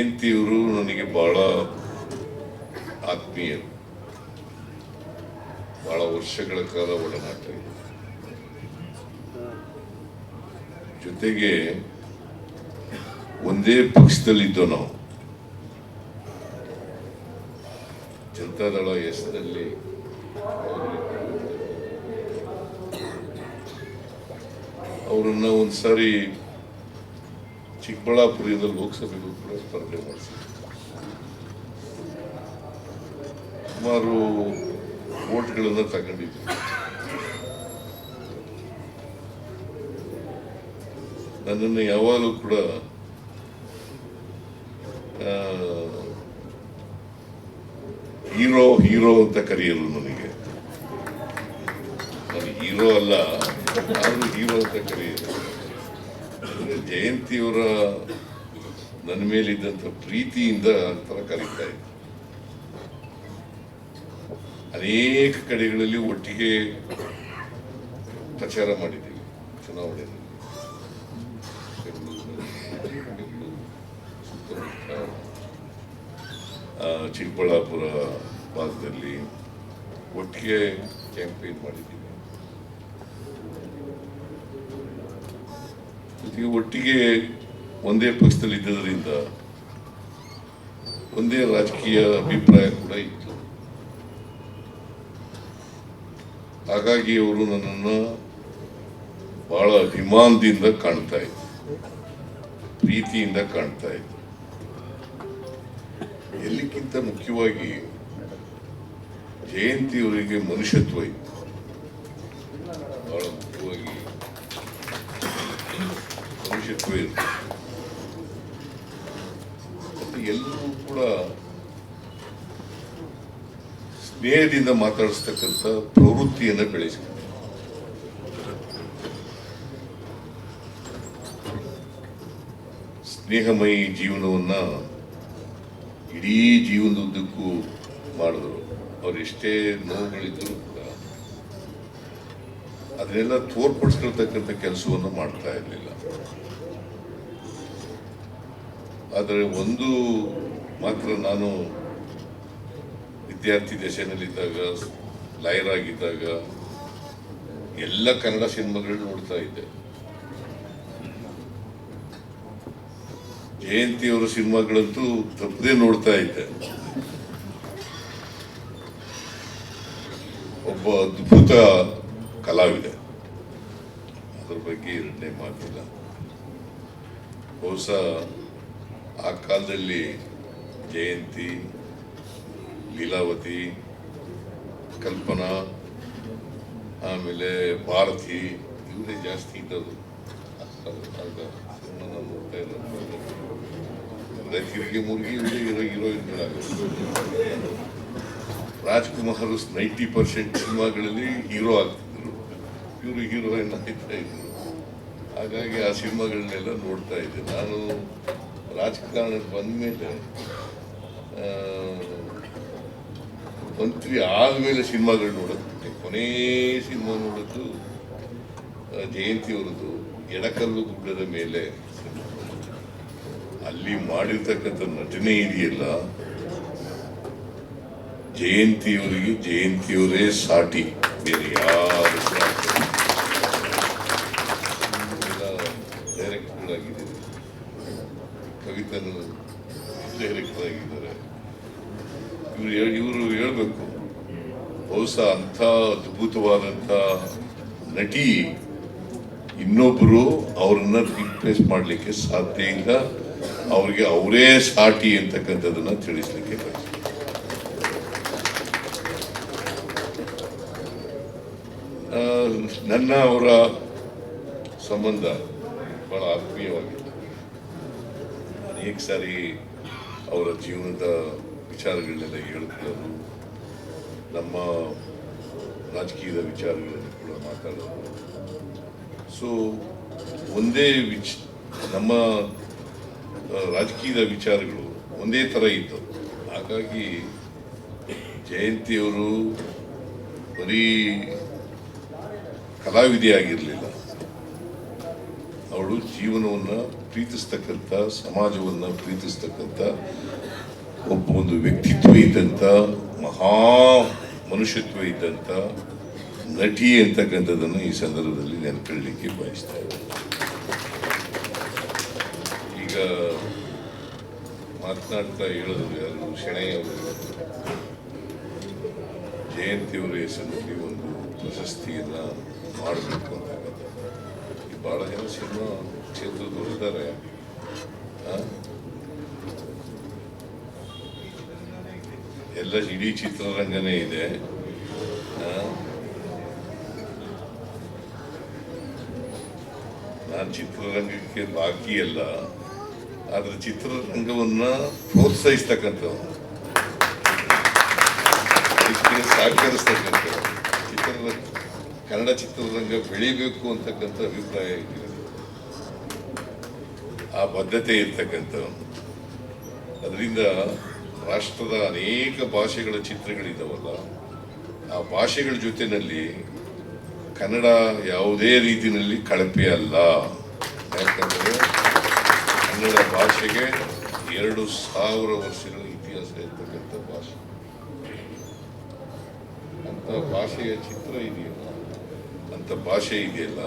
ಜಯಂತಿಯವರು ನನಗೆ ಬಹಳ ಆತ್ಮೀಯರು ಬಹಳ ವರ್ಷಗಳ ಕಾಲ ಒಡನಾಟ ಜೊತೆಗೆ ಒಂದೇ ಪಕ್ಷದಲ್ಲಿದ್ದೋ ನಾವು. ಜನತಾದಳ ಹೆಸರಲ್ಲಿ ಅವರನ್ನ ಒಂದ್ಸಾರಿ ಚಿಕ್ಕಬಳ್ಳಾಪುರದಿಂದ ಲೋಕಸಭೆಗೂ ಕೂಡ ಸ್ಪರ್ಧೆ ಮಾಡಿಸಿದ್ರು. ಸುಮಾರು ಓಟ್ಗಳನ್ನು ತಗೊಂಡಿದ್ವಿ. ನನ್ನನ್ನು ಯಾವಾಗಲೂ ಕೂಡ ಹೀರೋ ಹೀರೋ ಅಂತ ಕರೆಯಲು ನನಗೆ. ನಾನು ಹೀರೋ ಅಲ್ಲ ನಾನು ಹೀರೋ ಅಂತ ಅಂದ್ರೆ ಜಯಂತಿಯವರ ನನ್ನ ಮೇಲಿದ್ದಂಥ ಪ್ರೀತಿಯಿಂದ ಥರ ಕರೀತಾ ಇದ್ರು ಅನೇಕ ಕಡೆಗಳಲ್ಲಿ ಒಟ್ಟಿಗೆ ಪ್ರಚಾರ ಮಾಡಿದ್ದೀವಿ ಚುನಾವಣೆಯಲ್ಲಿ ಚಿಕ್ಕಬಳ್ಳಾಪುರ ಭಾಗದಲ್ಲಿ ಒಟ್ಟಿಗೆ ಕ್ಯಾಂಪೇನ್ ಮಾಡಿದ್ದೀವಿ. ಜೊತೆಗೆ ಒಟ್ಟಿಗೆ ಒಂದೇ ಪಕ್ಷದಲ್ಲಿ ಇದ್ದದರಿಂದ ಒಂದೇ ರಾಜಕೀಯ ಅಭಿಪ್ರಾಯ ಕೂಡ ಇತ್ತು. ಹಾಗಾಗಿ ಅವರು ನನ್ನನ್ನು ಬಹಳ ಅಭಿಮಾನದಿಂದ ಕಾಣ್ತಾ ಇದ್ರು. ಪ್ರೀತಿಯಿಂದ ಕಾಣ್ತಾ ಇದ್ರು. ಎಲ್ಲಿಗಿಂತ ಮುಖ್ಯವಾಗಿ ಜಯಂತಿಯವರಿಗೆ ಮನುಷ್ಯತ್ವ ಇತ್ತು ಬಹಳ ಮುಖ್ಯವಾಗಿ ಮನುಷ್ಯತ್ವ ಇತ್ತು ಮತ್ತೆ ಎಲ್ಲರೂ ಕೂಡ ಸ್ನೇಹದಿಂದ ಮಾತಾಡಿಸ್ತಕ್ಕಂಥ ಪ್ರವೃತ್ತಿಯನ್ನು ಬೆಳೆಸಿದೆ. ಸ್ನೇಹಮಯಿ ಜೀವನವನ್ನ ಇಡೀ ಜೀವನದುದ್ದಕ್ಕೂ ಮಾಡಿದ್ರು. ಅವ್ರು ಎಷ್ಟೇ ನೋವುಗಳಿದ್ರು ಕೂಡ ಅದನ್ನೆಲ್ಲ ತೋರ್ಪಡಿಸ್ಕೊಳ್ತಕ್ಕಂಥ ಕೆಲಸವನ್ನು ಮಾಡ್ತಾ ಇರಲಿಲ್ಲ. ಆದರೆ ಒಂದು ಮಾತ್ರ ನಾನು ವಿದ್ಯಾರ್ಥಿ ದಶೆಯಲ್ಲಿದ್ದಾಗ ಲಾಯರ್ ಆಗಿದ್ದಾಗ, ಎಲ್ಲ ಕನ್ನಡ ಸಿನಿಮಾಗಳು ನೋಡ್ತಾ ಇದ್ದೆ. ಜಯಂತಿಯವರ ಸಿನಿಮಾಗಳಂತೂ ತಪ್ಪದೇ ನೋಡ್ತಾ ಇದ್ದೆ. ಒಬ್ಬ ಅದ್ಭುತ ಕಲಾವಿದೆ. ಅದ್ರ ಬಗ್ಗೆ ಎರಡನೇ ಮಾತಿಲ್ಲ. ಬಹುಶಃ ಆ ಕಾಲದಲ್ಲಿ ಜಯಂತಿ ಲೀಲಾವತಿ ಕಲ್ಪನಾ ಆಮೇಲೆ ಭಾರತಿ ಇವರೇ ಜಾಸ್ತಿ ಇದ್ದದು ಆಗ ಸಿನಿಮಾನ ನೋಡ್ತಾ ಇರೋದು. ಅಂದ್ರೆ ತಿರುಗಿ ಮುರುಗಿ ಇವರೇ ಹೀರೋ ಹೀರೋಯಿನ್ಗಳಾಗೋದು ರಾಜ್ಕುಮಾರ್ ನೈಂಟಿ ಪರ್ಸೆಂಟ್ ಸಿನಿಮಾಗಳಲ್ಲಿ ಹೀರೋ ಆಗ್ತಿದ್ರು. ಇವರು ಹೀರೋಯಿನ್ ಆಗ್ತಾ ಇದ್ರು. ಹಾಗಾಗಿ ಆ ಸಿನಿಮಾಗಳನ್ನೆಲ್ಲ ನೋಡ್ತಾ ಇದ್ದೆ. ನಾನು ರಾಜಕಾರಣಕ್ಕೆ ಬಂದ್ಮೇಲೆ ಆ, ಮಂತ್ರಿ ಆದ್ಮೇಲೆ ಸಿನಿಮಾಗಳು ನೋಡೋದು. ಕೊನೇ ಸಿನಿಮಾ ನೋಡೋದು ಜಯಂತಿ ಅವರದ್ದು ಎಡಕಲ್ಲು ಗುಡ್ಡದ ಮೇಲೆ ಅಲ್ಲಿ ಮಾಡಿರ್ತಕ್ಕಂಥ ನಟನೆ ಇದೆಯಲ್ಲ ಜಯಂತಿಯವರಿಗೆ ಜಯಂತಿಯವರೇ ಸಾಟಿ. ಬೇರೆ ಯಾರು ಬಹುಶಃ ಅಂಥ ಅದ್ಭುತವಾದಂಥ ನಟಿ ಇನ್ನೊಬ್ಬರು ಅವ್ರನ್ನ ರಿಪ್ಲೇಸ್ ಮಾಡಲಿಕ್ಕೆ ಸಾಧ್ಯ ಇಲ್ಲ. ಅವ್ರಿಗೆ ಅವರೇ ಸಾಟಿ ಅಂತಕ್ಕಂಥದ್ದನ್ನ ತಿಳಿಸ್ಲಿಕ್ಕೆ ನನ್ನ ಅವರ ಸಂಬಂಧ ಬಹಳ ಆತ್ಮೀಯವಾಗಿತ್ತು. ಅನೇಕ ಸಾರಿ ಅವರ ಜೀವನದ ವಿಚಾರಗಳನ್ನೆಲ್ಲ ಹೇಳ್ಕೊಳ್ಳೋದು ನಮ್ಮ, ರಾಜಕೀಯದ ವಿಚಾರಗಳನ್ನು ಕೂಡ ಮಾತಾಡೋದು. ಸೊ ಒಂದೇ ವಿಚ್, ನಮ್ಮ ರಾಜಕೀಯದ ವಿಚಾರಗಳು ಒಂದೇ ಥರ ಇದ್ದವು. ಹಾಗಾಗಿ, ಜಯಂತಿಯವರು ಬರೀ ಕಲಾವಿದೆಯಾಗಿರಲಿಲ್ಲ. ಅವಳು ಜೀವನವನ್ನು ಪ್ರೀತಿಸ್ತಕ್ಕಂಥ, ಸಮಾಜವನ್ನು ಪ್ರೀತಿಸ್ತಕ್ಕಂಥ, ಒಬ್ಬ ಒಂದು ವ್ಯಕ್ತಿತ್ವ ಇದ್ದಂಥ ಮಹಾ ಮನುಷ್ಯತ್ವ ಇದ್ದಂಥ ನಟಿ ಅಂತಕ್ಕಂಥದ್ದನ್ನು ಈ ಸಂದರ್ಭದಲ್ಲಿ ನೆನಪಿಡಲಿಕ್ಕೆ ಬಯಸ್ತಾ ಇದ್ದೇನೆ. ಈಗ ಮಾತನಾಡ್ತಾ ಹೇಳಿದ್ರು ಯಾರು ಶೆಣೆಯವರು ಜಯಂತಿಯವರ ಹೆಸರಿನಲ್ಲಿ ಒಂದು ಪ್ರಶಸ್ತಿಯನ್ನ ಮಾಡಬೇಕು ಅಂತ ಬಹಳ ಜನ ಸಿನಿಮಾ ಕ್ಷೇತ್ರದವರು ಇದ್ದಾರೆ ಆ? ಎಲ್ಲ ಇಡೀ ಚಿತ್ರರಂಗನೇ ಇದೆ? ನಾನು ಚಿತ್ರರಂಗಕ್ಕೆ ಬಾಕಿ ಅಲ್ಲ, ಆದ್ರೆ ಚಿತ್ರರಂಗವನ್ನ ಪ್ರೋತ್ಸಾಹಿಸ್ತಕ್ಕಂಥವ್ರು. ಸಹಕರಿಸ್ತಕ್ಕಂಥ ಚಿತ್ರರಂಗ, ಕನ್ನಡ ಚಿತ್ರರಂಗ ಬೆಳಿಬೇಕು ಅಂತಕ್ಕಂಥ ಅಭಿಪ್ರಾಯ ಆ ಬದ್ಧತೆ ಇರ್ತಕ್ಕಂಥ ಅದರಿಂದ ರಾಷ್ಟ್ರದ ಅನೇಕ ಭಾಷೆಗಳ ಚಿತ್ರಗಳಿದ್ದಾವಲ್ಲ ಆ ಭಾಷೆಗಳ ಜೊತೆಯಲ್ಲಿ ಕನ್ನಡ ಯಾವುದೇ ರೀತಿಯಲ್ಲಿ ಕಳಪೆ ಅಲ್ಲ. ಯಾಕಂದರೆ ಕನ್ನಡ ಭಾಷೆಗೆ ಎರಡು ಸಾವಿರ ವರ್ಷಗಳ ಇತಿಹಾಸ ಇರ್ತಕ್ಕಂಥ ಭಾಷೆ. ಅಂತ ಭಾಷೆಯ ಚಿತ್ರ ಇದೆಯಲ್ಲ ಅಂತ ಭಾಷೆ ಇದೆಯಲ್ಲ,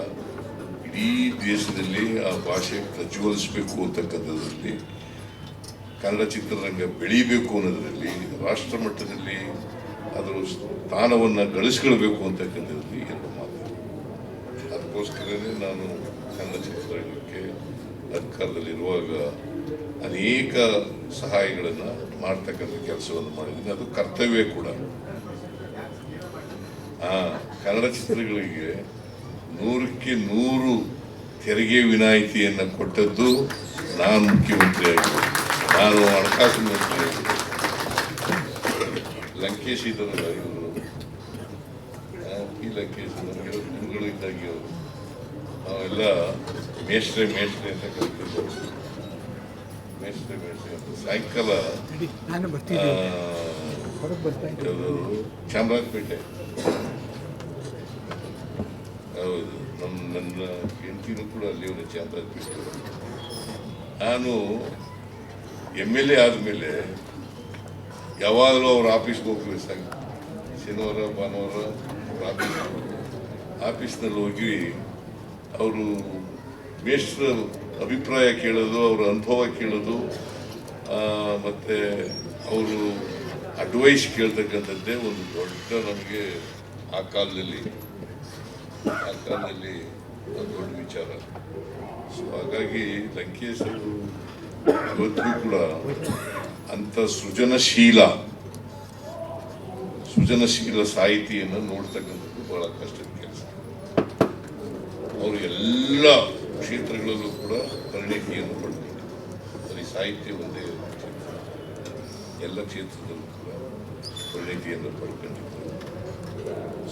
ಇಡೀ ದೇಶದಲ್ಲಿ ಆ ಭಾಷೆ ಪ್ರಜ್ವಲಿಸಬೇಕು ಅಂತಕ್ಕಂಥದ್ರಲ್ಲಿ ಕನ್ನಡ ಚಿತ್ರರಂಗ ಬೆಳೀಬೇಕು ಅನ್ನೋದರಲ್ಲಿ ರಾಷ್ಟ್ರ ಮಟ್ಟದಲ್ಲಿ ಅದರ ಸ್ಥಾನವನ್ನು ಗಳಿಸ್ಕೊಳ್ಬೇಕು ಅಂತಕ್ಕಂಥದ್ರಲ್ಲಿ ಎರಡು ಮಾತು. ಅದಕ್ಕೋಸ್ಕರನೇ ನಾನು ಕನ್ನಡ ಚಿತ್ರರಂಗಕ್ಕೆ ಸರ್ಕಾರದಲ್ಲಿರುವಾಗ ಅನೇಕ ಸಹಾಯಗಳನ್ನು ಮಾಡ್ತಕ್ಕಂಥ ಕೆಲಸವನ್ನು ಮಾಡಿದ್ದೀನಿ. ಅದು ಕರ್ತವ್ಯ ಕೂಡ. ಕನ್ನಡ ಚಿತ್ರಗಳಿಗೆ ನೂರಕ್ಕೆ ನೂರು ತೆರಿಗೆ ವಿನಾಯಿತಿಯನ್ನು ಕೊಟ್ಟದ್ದು ನಾನು ಮುಖ್ಯಮಂತ್ರಿ ಆಗಿದ್ದೆ ನಾನು ಹಣಕಾಸು ಮಂತ್ರಿ ಲಂಕೇಶ್ ಇದ್ದಾರಲ್ಲ ಇವರು ಈ ಲಂಕೇಶ್ ನಮಗೆ ಗುರುಗಳು ಇದ್ದಾಗಿ ಅವರು ನಾವೆಲ್ಲ ಮೇಷ್ಟ್ರೆ ಮೇಷ್ಟ್ರೆ ಅಂತ ಕರಿತಿದ್ದೆವು ಮೇಷ್ಟ್ರೆ ಮೇಷ್ಟ್ರೆ ಅಂತ ಸಾಯಂಕಾಲ? ಚಾಮರಾಜಪೇಟೆ ಹೌದು ನಮ್ಮ ನನ್ನ ಹೆಂಡತಿನೂ ಕೂಡ ಅಲ್ಲಿ ಚಾಮರಾಜಪೇಟೆ ನಾನು ಎಂ ಎಲ್ ಎ ಆದಮೇಲೆ ಯಾವಾಗಲೂ ಅವ್ರ ಆಫೀಸ್ಗೆ ಹೋಗ್ಬೇಕು ಸಾಕು ಶನಿವಾರ, ಭಾನುವಾರ ಆಫೀಸ್ ಆಫೀಸ್ನಲ್ಲಿ ಹೋಗಿ ಅವರು ಮೇಷ್ಟ್ರ ಅಭಿಪ್ರಾಯ ಕೇಳೋದು, ಅವರ ಅನುಭವ ಕೇಳೋದು ಮತ್ತು ಮತ್ತೆ ಅವರು ಅಡ್ವೈಸ್ ಕೇಳ್ತಕ್ಕಂಥದ್ದೇ ಒಂದು ದೊಡ್ಡ ನಮಗೆ ಆ ಕಾಲದಲ್ಲಿ ಆ ಕಾಲದಲ್ಲಿ ಒಂದು ದೊಡ್ಡ ವಿಚಾರ. ಸೊ ಹಾಗಾಗಿ ಲಂಕೇಶ್ ಅವರು ಇವತ್ತಿಗೂ ಕೂಡ ಅಂತ ಸೃಜನಶೀಲ ಸೃಜನಶೀಲ ಸಾಹಿತಿಯನ್ನು ನೋಡ್ತಕ್ಕಂಥದ್ದು ಬಹಳ ಕಷ್ಟದ ಕೆಲಸ. ಅವರು ಎಲ್ಲ ಕ್ಷೇತ್ರಗಳಲ್ಲೂ ಕೂಡ ಪರಿಣಿತಿಯನ್ನು ಪಡೆದಿದ್ದಾರೆ ಬರೀ ಸಾಹಿತ್ಯ ಒಂದೇ ಎಲ್ಲ ಕ್ಷೇತ್ರದಲ್ಲೂ ಕೂಡ ಪರಿಣಿತಿಯನ್ನು ಪಡ್ಕೊಂಡಿದ್ದರು.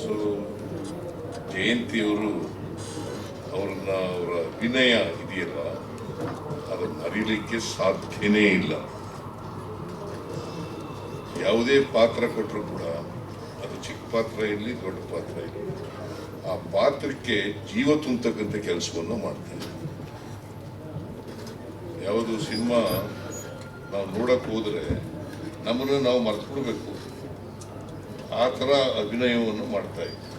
ಸೊ ಜಯಂತಿಯವರು ಅವ್ರನ್ನ ಅವರ ಅಭಿನಯ ಇದೆಯಲ್ಲ ಅದನ್ನು ಅರಿಲಿಕ್ಕೆ ಸಾಧ್ಯನೇ ಇಲ್ಲ. ಯಾವುದೇ ಪಾತ್ರ ಕೊಟ್ಟರು ಕೂಡ ಅದು ಚಿಕ್ಕ ಪಾತ್ರ ಇರಲಿ, ದೊಡ್ಡ ಪಾತ್ರ ಇರಲಿ. ಆ ಪಾತ್ರಕ್ಕೆ ಜೀವ ತುಂಬತಕ್ಕಂಥ ಕೆಲಸವನ್ನು ಮಾಡ್ತಾರೆ ಯಾವುದು ಸಿನಿಮಾ ನಾವು ನೋಡಕ್ಕೆ ಹೋದರೆ ನಮ್ಮನ್ನು ನಾವು ಮರ್ತ್ಬಿಡ್ಬೇಕು ಆ ಥರ ಅಭಿನಯವನ್ನು ಮಾಡ್ತಾ ಇದ್ದೀವಿ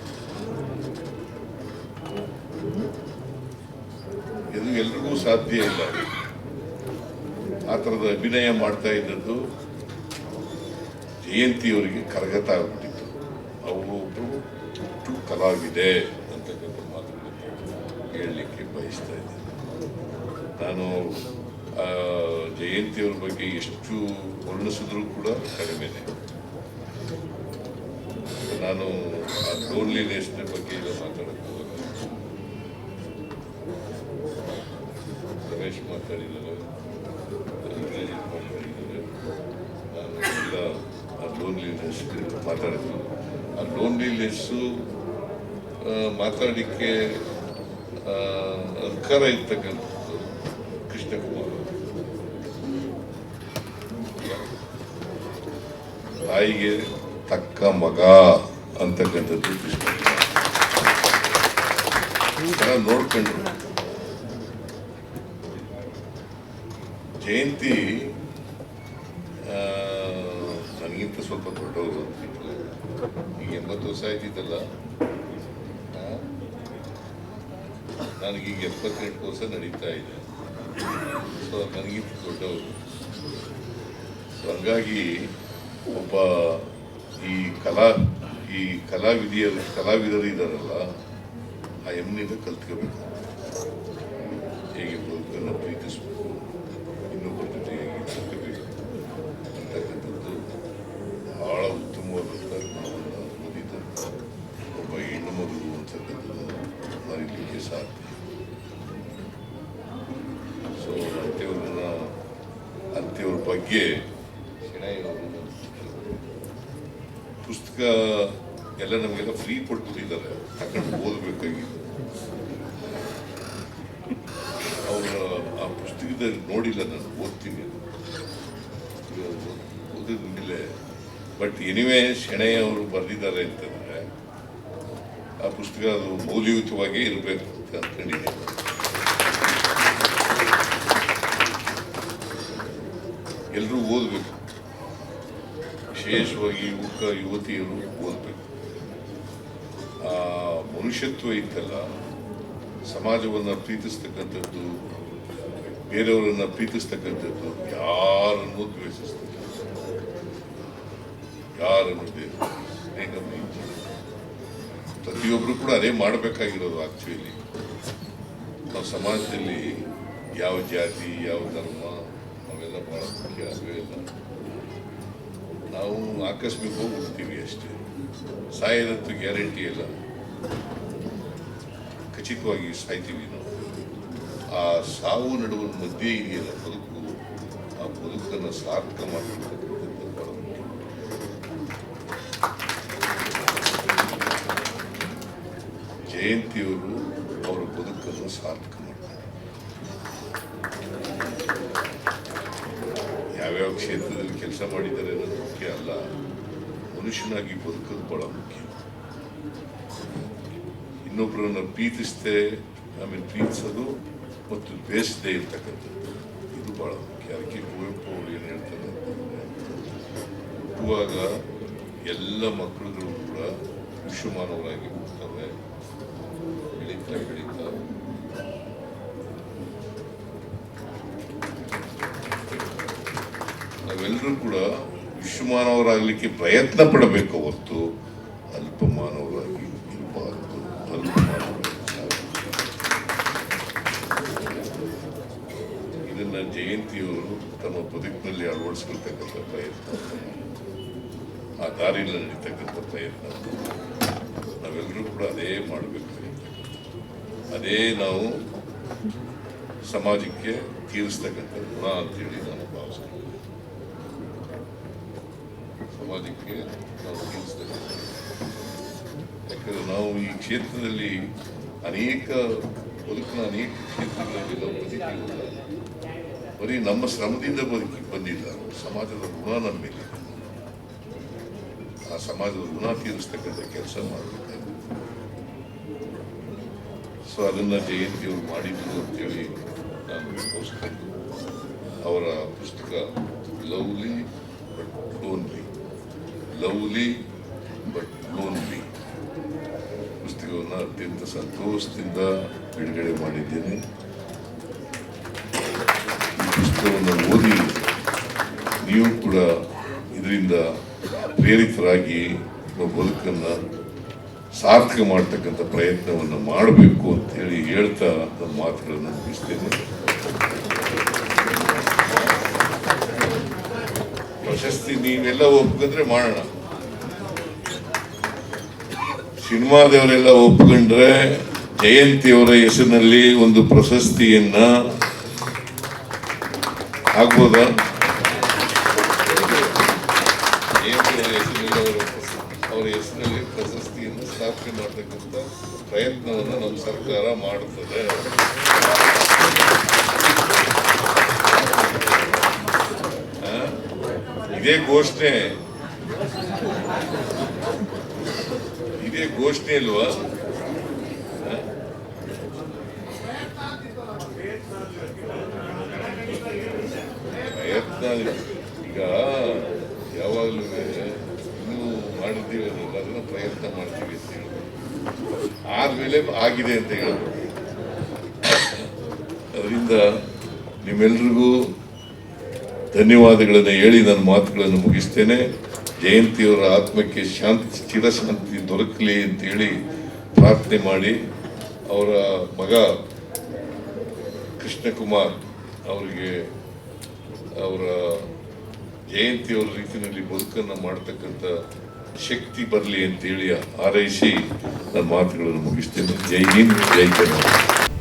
ಇದು ಎಲ್ರಿಗೂ ಸಾಧ್ಯ ಇಲ್ಲ. ಆ ಥರದ ಅಭಿನಯ ಮಾಡ್ತಾ ಇದ್ದದ್ದು ಜಯಂತಿಯವರಿಗೆ ಕರಗತ ಆಗ್ಬಿಟ್ಟಿತ್ತು. ಅವರು ಒಬ್ಬರು ಹುಟ್ಟು ಕಲಾವಿದೆ ಅಂತಕ್ಕಂಥ ಮಾತುಗಳನ್ನು ಹೇಳಲಿಕ್ಕೆ ಬಯಸ್ತಾ ಇದ್ದೇನೆ ನಾನು ಜಯಂತಿಯವ್ರ ಬಗ್ಗೆ ಎಷ್ಟು ವರ್ಣಿಸಿದ್ರು ಕೂಡ ಕಡಿಮೆನೆ. ನಾನು ಆ ಲೋನ್ಲಿನೆಸ್ನ ಬಗ್ಗೆ ಈಗ ಮಾತಾಡಕ್ಕೆ ರಮೇಶ್ ಮಾತಾಡಿದ್ದಾರೆ ಆ ಲೋನ್ಲಿನೆಸ್ ಮಾತಾಡಿದ್ರು ಆ ಲೋನ್ಲಿನೆಸ್ಸು ಮಾತಾಡಲಿಕ್ಕೆ ಅಧಿಕಾರ ಇರ್ತಕ್ಕಂಥದ್ದು ಅವರು. ತಾಯಿಗೆ ತಕ್ಕ ಮಗ ಅಂತಕ್ಕಂಥದ್ದು ಚೆನ್ನಾಗಿ ನೋಡ್ಕೊಂಡ್ರು ಜಯಂತಿ ನನಗಿಂತ ಸ್ವಲ್ಪ ದೊಡ್ಡವರು ಈಗ ಎಂಬತ್ತು ವರ್ಷ ಆಯ್ತಿದ್ದಲ್ಲ? ನನಗೀಗ ಎಪ್ಪತ್ತೆಂಟು ವರ್ಷ ನಡೀತಾ ಇದೆ. ಸೊ ನನಗಿಂತ ದೊಡ್ಡವರು ಸೊ ಹಂಗಾಗಿ ಒಬ್ಬ ಈ ಕಲಾ, ಈ ಕಲಾವಿದಿಯ ಕಲಾವಿದರು ಇದ್ದಾರಲ್ಲ, ಆ ಎಮ್ನಿಂದ ಕಲ್ತ್ಕೋಬೇಕು. ಬಗ್ಗೆ ಪುಸ್ತಕ ಎಲ್ಲ ನಮಗೆಲ್ಲ ಫ್ರೀ ಕೊಟ್ಬಿಟ್ಟಿದ್ದಾರೆ. ತಗೊಂಡು ಓದಬೇಕಾಗಿತ್ತು ಅವರ, ಆ ಪುಸ್ತಕದ ನೋಡಿಲ್ಲ ನಾನು, ಓದ್ತೀನಿ ಓದಿದ ಮೇಲೆ ಬಟ್ ಎನಿವೆ ಶೆಣೈ ಅವರು ಬರೆದಿದ್ದಾರೆ ಅಂತಂದ್ರೆ, ಆ ಪುಸ್ತಕ ಅದು ಮೌಲ್ಯಯುತವಾಗೇ ಇರಬೇಕು ಅಂತ ಅಂದ್ಕೊಂಡಿದ್ದೀನಿ. ಎಲ್ಲರೂ ಓದಬೇಕು. ವಿಶೇಷವಾಗಿ ಯುವಕ, ಯುವತಿಯರು ಓದಬೇಕು. ಆ, ಮನುಷ್ಯತ್ವ ಇತ್ತಲ್ಲ, ಸಮಾಜವನ್ನು ಪ್ರೀತಿಸ್ತಕ್ಕಂಥದ್ದು, ಬೇರೆಯವರನ್ನು ಪ್ರೀತಿಸ್ತಕ್ಕಂಥದ್ದು ಯಾರನ್ನು ದ್ವೇಷಿಸ್ತದೆ ಯಾರನ್ನು ದ್ವೇಷ ಪ್ರತಿಯೊಬ್ಬರು ಕೂಡ ಅದೇ ಮಾಡಬೇಕಾಗಿರೋದು ಆಕ್ಚುಲಿ ನಾವು ಸಮಾಜದಲ್ಲಿ ಯಾವ ಜಾತಿ, ಯಾವ ಧರ್ಮ ಅವೆಲ್ಲ ಬಹಳ ಮುಖ್ಯ ಅದುವೇ ಇಲ್ಲ ನಾವು ಆಕಸ್ಮಿಕ ಹೋಗ್ಬಿಡ್ತೀವಿ ಅಷ್ಟೇ. ಸಾಯೋದಂತೂ ಗ್ಯಾರಂಟಿ ಇಲ್ಲ. ಖಚಿತವಾಗಿ ಸಾಯ್ತೀವಿ ನಾವು. ಆ ಸಾವು ನಡುವ ಮಧ್ಯೆ ಇದೆಯಲ್ಲ ಬದುಕು, ಆ ಬದುಕನ್ನು ಸಾರ್ಥಕ ಮುಖ್ಯ. ಜಯಂತಿಯವರು ಅವರ ಬದುಕನ್ನು ಸಾರ್ಥಕ ಮಾಡ್ತಾರೆ ಯಾವ್ಯಾವ ಕ್ಷೇತ್ರದಲ್ಲಿ ಕೆಲಸ ಮಾಡಿದ್ದಾರೆ ಅನ್ನೋದು ಮುಖ್ಯ ಅಲ್ಲ. ಮನುಷ್ಯನಾಗಿ ಬದುಕೋದು ಬಹಳ ಮುಖ್ಯ. ಇನ್ನೊಬ್ಬರನ್ನ ಪ್ರೀತಿಸದೆ ಆಮೇಲೆ ಪ್ರೀತಿಸೋದು ಮತ್ತು ಬೇಯಿಸದೆ ಇರ್ತಕ್ಕಂಥದ್ದು. ಇದು ಬಹಳ ಮುಖ್ಯ. ಅದಕ್ಕೆ ಕುವೆಂಪು ಅವರು ಏನು ಹೇಳ್ತಾರೆ ಹುಟ್ಟುವಾಗ ಎಲ್ಲ ಮಕ್ಕಳುಗಳು ಕೂಡ ವಿಶ್ವಮಾನವರಾಗಿ ಹುಟ್ಟುತ್ತವೆ. ಬೆಳೀತಾ ಬೆಳೀತಾ ನಾವೆಲ್ಲರೂ ಕೂಡ ವಿಶ್ವಮಾನವರಾಗಲಿಕ್ಕೆ ಪ್ರಯತ್ನ ಪಡಬೇಕು ಹೊರತು ಅಲ್ಪಮಾನವರಾಗಿ ಇರಬಾರದು. ಇದನ್ನ ಜಯಂತಿಯವರು ತಮ್ಮ ಬದುಕಿನಲ್ಲಿ ಅಳವಡಿಸ್ಕೊಳ್ತಕ್ಕಂಥ ಪ್ರಯತ್ನ. ಆ ದಾರಿಯಲ್ಲಿ ನಡೀತಕ್ಕಂಥ ಪ್ರಯತ್ನ. ನಾವೆಲ್ಲರೂ ಕೂಡ ಅದೇ ಮಾಡಬೇಕು. ಅದೇ ನಾವು ಸಮಾಜಕ್ಕೆ ತೀರಿಸ್ತಕ್ಕಂಥ ಗುಣ ಅಂತೇಳಿ ನಾನು ಭಾವಿಸ್ತೀನಿ. ಸಮಾಜಕ್ಕೆ ನಾವು ತೀರಿಸ್ತಕ್ಕಂಥ ಯಾಕಂದ್ರೆ ನಾವು ಈ ಕ್ಷೇತ್ರದಲ್ಲಿ ಅನೇಕ ಬದುಕಿನ ಅನೇಕ ಕ್ಷೇತ್ರಗಳಲ್ಲಿ ನಾವು ಬದುಕಿಲ್ಲ ಬರೀ ನಮ್ಮ ಶ್ರಮದಿಂದ ಬದುಕಿ ಬಂದಿಲ್ಲ, ಸಮಾಜದ ಋಣ ನಮ್ಮ ಆ ಸಮಾಜದ ಋಣ ತೀರಿಸ್ತಕ್ಕಂಥ ಕೆಲಸ ಮಾಡಬೇಕಾಗಿದೆ ಸೊ ಅದನ್ನ ಜಯಂತಿಯವರು ಮಾಡಿದ್ರು ಅಂತೇಳಿ ನಾನು ಅವರ ಪುಸ್ತಕ lovely but lonely lovely but lonely ಪುಸ್ತಕವನ್ನು ಅತ್ಯಂತ ಸಂತೋಷದಿಂದ ಬಿಡುಗಡೆ ಮಾಡಿದ್ದೇನೆ. ಈ ಪುಸ್ತಕವನ್ನು ಓದಿ ನೀವು ಕೂಡ ಇದರಿಂದ ಪ್ರೇರಿತರಾಗಿ ಬದುಕನ್ನು ಸಾರ್ಥಕ ಮಾಡ್ತಕ್ಕಂಥ ಪ್ರಯತ್ನವನ್ನು ಮಾಡಬೇಕು ಅಂತ ಹೇಳಿ ಹೇಳ್ತಾ ನನ್ನ ಮಾತುಗಳನ್ನು ಮುಗಿಸ್ತೇನೆ. ಪ್ರಶಸ್ತಿ ನೀವೆಲ್ಲ ಒಪ್ಕೊಂಡ್ರೆ ಮಾಡೋಣ. ಸಿನಿಮಾದವರೆಲ್ಲ ಒಪ್ಕೊಂಡ್ರೆ ಜಯಂತಿಯವರ ಹೆಸರಿನಲ್ಲಿ ಒಂದು ಪ್ರಶಸ್ತಿಯನ್ನ ಆಗ್ಬೋದಾ ಜಯಂತಿಯವರ ಹೆಸರಿನಲ್ಲಿ ಅವರ ಅವರ ಹೆಸರಿನಲ್ಲಿ ಪ್ರಶಸ್ತಿಯನ್ನು ಸ್ಥಾಪನೆ ಮಾಡತಕ್ಕಂಥ ಪ್ರಯತ್ನವನ್ನು ನಮ್ಮ ಸರ್ಕಾರ ಮಾಡುತ್ತದೆ ಆ? ಇದೇ ಘೋಷಣೆ. ಇದೇ ಘೋಷಣೆ ಅಲ್ವಾ? ಪ್ರಯತ್ನ ಈಗ ಯಾವಾಗಲೂ ಇನ್ನೂ ಮಾಡಿದ್ದೀವಿ ಅದನ್ನ ಪ್ರಯತ್ನ ಮಾಡ್ತೀವಿ ಅಂತ ಹೇಳಿ ಆದ್ಮೇಲೆ ಆಗಿದೆ ಅಂತ ಹೇಳ್ಬೋದು. ಅದರಿಂದ ನಿಮ್ಮೆಲ್ರಿಗೂ ಧನ್ಯವಾದಗಳನ್ನು ಹೇಳಿ ನನ್ನ ಮಾತುಗಳನ್ನು ಮುಗಿಸ್ತೇನೆ. ಜಯಂತಿಯವರ ಆತ್ಮಕ್ಕೆ ಶಾಂತಿ ಚಿರಶಾಂತಿ ದೊರಕಲಿ ಅಂತೇಳಿ ಪ್ರಾರ್ಥನೆ ಮಾಡಿ. ಅವರ ಮಗ ಕೃಷ್ಣಕುಮಾರ್ ಅವರಿಗೆ ಅವರ ಜಯಂತಿಯವರ ರೀತಿಯಲ್ಲಿ ಬದುಕನ್ನು ಮಾಡ್ತಕ್ಕಂಥ ಶಕ್ತಿ ಬರಲಿ ಅಂತೇಳಿ ಹಾರೈಸಿ ನನ್ನ ಮಾತುಗಳನ್ನು ಮುಗಿಸ್ತೇನೆ. ಜೈ ಹಿಂದ್, ಜೈ ಕರ್ನಾಟಕ